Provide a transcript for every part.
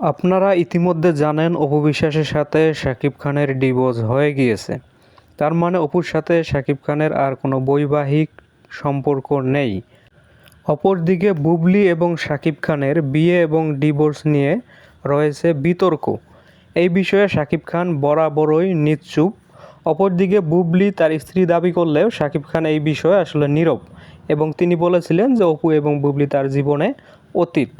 আপনারা ইতিমধ্যে জানেন অপু বিশ্বাসের সাথে শাকিব খানের ডিভোর্স হয়ে গিয়েছে। তার মানে অপুর সাথে শাকিব খানের আর কোনো বৈবাহিক সম্পর্ক নেই। অপরদিকে বুবলি এবং শাকিব খানের বিয়ে এবং ডিভোর্স নিয়ে রয়েছে বিতর্ক। এই বিষয়ে শাকিব খান বরাবরই নিশ্চুপ অপরদিকে বুবলি তার স্ত্রী দাবি করলেও শাকিব খান এই বিষয়ে আসলে নীরব এবং তিনি বলেছিলেন যে অপু এবং বুবলি তার জীবনে অতীত।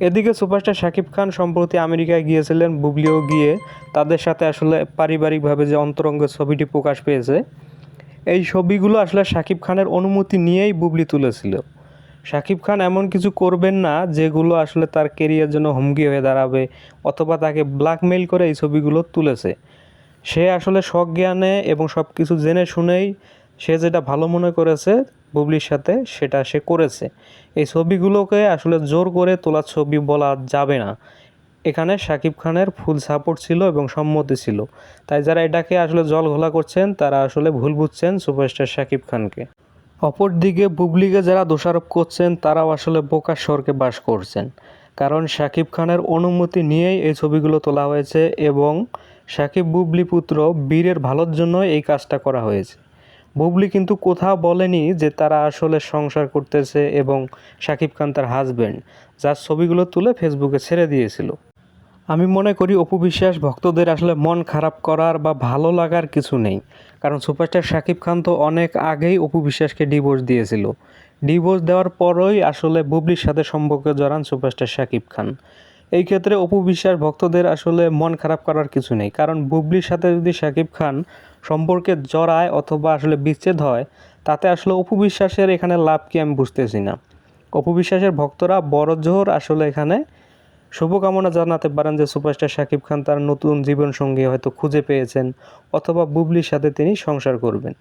এদিকে সুপারস্টার শাকিব খান সম্প্রতি আমেরিকায় গিয়েছিলেন বুবলিও গিয়ে তাদের সাথে আসলে পারিবারিকভাবে যে অন্তরঙ্গ ছবিটি প্রকাশ পেয়েছে, এই ছবিগুলো আসলে শাকিব খানের অনুমতি নিয়েই বুবলি তুলেছিল। শাকিব খান এমন কিছু করবেন না যেগুলো আসলে তার কেরিয়ার জন্য হুমকি হয়ে দাঁড়াবে অথবা তাকে ব্ল্যাকমেইল করে এই ছবিগুলো তুলেছে। সে আসলে সজ্ঞানে এবং সব কিছু জেনে শুনেই সে যেটা ভালো মনে করেছে বুবলির সাথে, সেটা সে করেছে। এই ছবিগুলোকে আসলে জোর করে তোলা ছবি বলা যাবে না। এখানে শাকিব খানের ফুল সাপোর্ট ছিল এবং সম্মতি ছিল। তাই যারা এটাকে আসলে জল ঘোলা করছেন, তারা আসলে ভুল বুঝছেন সুপারস্টার শাকিব খানকে। অপরদিকে বুবলিকে যারা দোষারোপ করছেন, তারাও আসলে বোকার স্বরকে বাস করছেন। কারণ শাকিব খানের অনুমতি নিয়েই এই ছবিগুলো তোলা হয়েছে এবং শাকিব বুবলি পুত্র বীরের ভালোর জন্য এই কাজটা করা হয়েছে। বুবলি কিন্তু কোথাও বলেনি যে তারা আসলে সংসার করতেছে এবং শাকিব খান তার হাজব্যান্ড যার ছবিগুলো তুলে ফেসবুকে ছেড়ে দিয়েছিল। আমি মনে করি অপু বিশ্বাস ভক্তদের আসলে মন খারাপ করার বা ভালো লাগার কিছু নেই, কারণ সুপারস্টার শাকিব খান তো অনেক আগেই অপু বিশ্বাসকে ডিভোর্স দিয়েছিল। ডিভোর্স দেওয়ার পরই আসলে বুবলির সাথে সম্পর্কে জড়ান সুপারস্টার শাকিব খান। এই ক্ষেত্রে অপু বিশ্বাস ভক্তদের আসলে মন খারাপ করার কিছু নেই, কারণ বুবলির সাথে যদি শাকিব খান সম্পর্কে জড়ায় অথবা আসলে বিচ্ছেদ হয়, তাতে আসলে অপু বিশ্বাসের এখানে লাভ কি আমি বুঝতেছি না। অপু বিশ্বাসের ভক্তরা বড় জোহর আসলে এখানে শুভকামনা জানাতে পারেন যে সুপারস্টার শাকিব খান তার নতুন জীবনসঙ্গী হয়তো খুঁজে পেয়েছেন অথবা বুবলির সাথে তিনি সংসার করবেন।